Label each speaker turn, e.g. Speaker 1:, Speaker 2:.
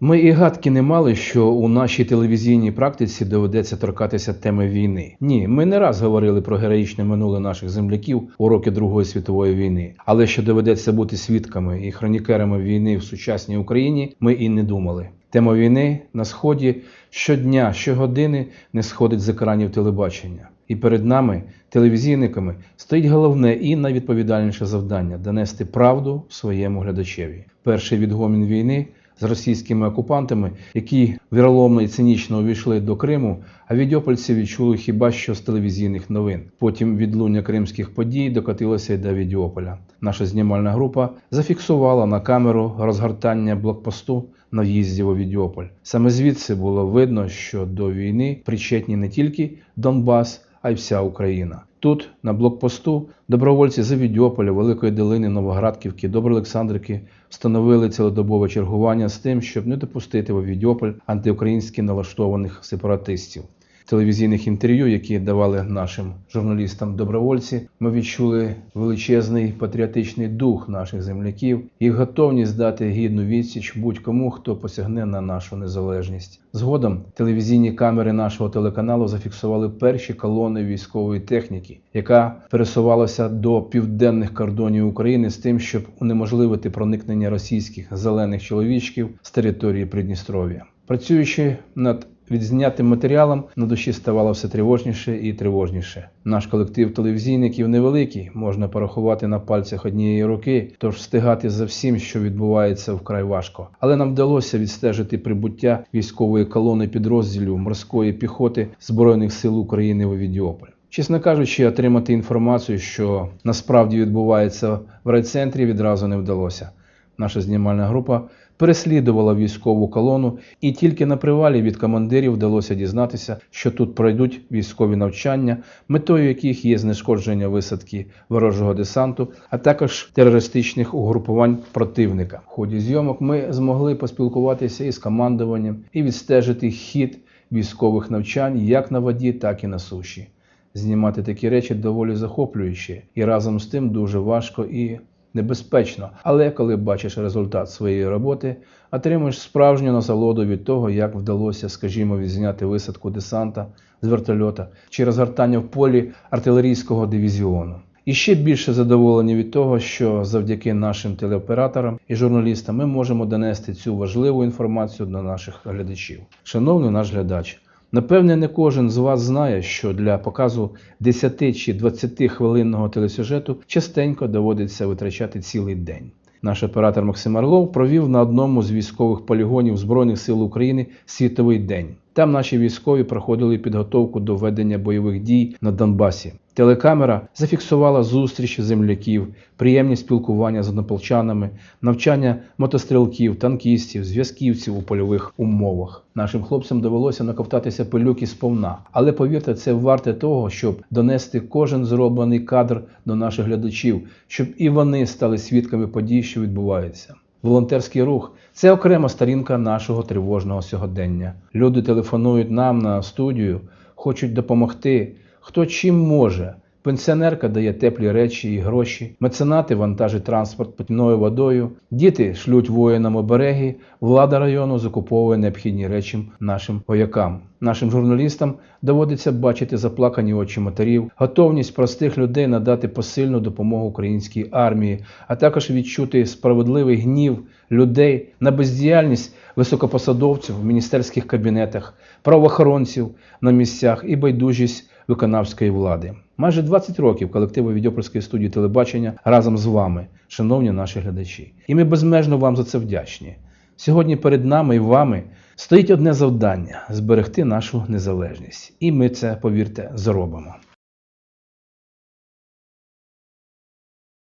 Speaker 1: Ми і гадки не мали, що у нашій телевізійній практиці доведеться торкатися теми війни. Ні, ми не раз говорили про героїчне минуле наших земляків у роки Другої світової війни. Але що доведеться бути свідками і хронікерами війни в сучасній Україні, ми і не думали. Тема війни на сході щодня, щогодини не сходить з екранів телебачення. І перед нами, телевізійниками, стоїть головне і найвідповідальніше завдання донести правду своєму глядачеві. Перший відгомін війни з російськими окупантами, які віроломно і цинічно увійшли до Криму, а відьопольці відчули хіба що з телевізійних новин. Потім відлуння кримських подій докотилося й до Відьополя. Наша знімальна група зафіксувала на камеру розгортання блокпосту на в'їзді у Відьополь. Саме звідси було видно, що до війни причетні не тільки Донбас, а й вся Україна. Тут, на блокпосту, добровольці з Відьополя, Великої Долини, Новоградківки, Доброолександрівки встановили цілодобове чергування з тим, щоб не допустити в Авідьополь антиукраїнськи налаштованих сепаратистів. Телевізійних інтерв'ю, які давали нашим журналістам добровольці, ми відчули величезний патріотичний дух наших земляків, їх готовність дати гідну відсіч будь-кому, хто посягне на нашу незалежність. Згодом телевізійні камери нашого телеканалу зафіксували перші колони військової техніки, яка пересувалася до південних кордонів України з тим, щоб унеможливити проникнення російських зелених чоловічків з території Придністров'я. Працюючи над відзнятим матеріалом, на душі ставало все тривожніше і тривожніше. Наш колектив телевізійників невеликий, можна порахувати на пальцях однієї руки, тож встигати за всім, що відбувається вкрай важко. Але нам вдалося відстежити прибуття військової колони підрозділів морської піхоти Збройних сил України у Відіополь. Чесно кажучи, отримати інформацію, що насправді відбувається в райцентрі, відразу не вдалося. Наша знімальна група переслідувала військову колону, і тільки на привалі від командирів вдалося дізнатися, що тут пройдуть військові навчання, метою яких є знешкодження висадки ворожого десанту, а також терористичних угрупувань противника. В ході зйомок ми змогли поспілкуватися із командуванням і відстежити хід військових навчань як на воді, так і на суші. Знімати такі речі доволі захоплююче і разом з тим дуже важко і небезпечно. Але коли бачиш результат своєї роботи, отримуєш справжню насолоду від того, як вдалося, скажімо, відзняти висадку десанта з вертольота чи розгортання в полі артилерійського дивізіону. І ще більше задоволені від того, що завдяки нашим телеоператорам і журналістам ми можемо донести цю важливу інформацію до наших глядачів. Шановний наш глядач, Напевне, не кожен з вас знає, що для показу 10 чи 20 хвилинного телесюжету частенько доводиться витрачати цілий день. Наш оператор Максим Орлов провів на одному з військових полігонів Збройних сил України світовий день. Там наші військові проходили підготовку до ведення бойових дій на Донбасі. Телекамера зафіксувала зустрічі земляків, приємні спілкування з однополчанами, навчання мотострілків, танкістів, зв'язківців у польових умовах. Нашим хлопцям довелося наковтатися пилюки сповна. Але повірте, це варте того, щоб донести кожен зроблений кадр до наших глядачів, щоб і вони стали свідками подій, що відбуваються. Волонтерський рух це окрема сторінка нашого тривожного сьогодення. Люди телефонують нам на студію, хочуть допомогти. Хто чим може. Пенсіонерка дає теплі речі і гроші, меценати вантажить транспорт питною водою, діти шлють воїнам обереги, влада району закуповує необхідні речі нашим воякам. Нашим журналістам доводиться бачити заплакані очі матерів, готовність простих людей надати посильну допомогу українській армії, а також відчути справедливий гнів людей на бездіяльність високопосадовців в міністерських кабінетах, правоохоронців на місцях і байдужість виконавської влади. Майже 20 років колективу Відьопольської студії телебачення разом з вами, шановні наші глядачі. І ми безмежно вам за це вдячні. Сьогодні перед нами і вами стоїть одне завдання зберегти нашу незалежність. І ми це, повірте, зробимо.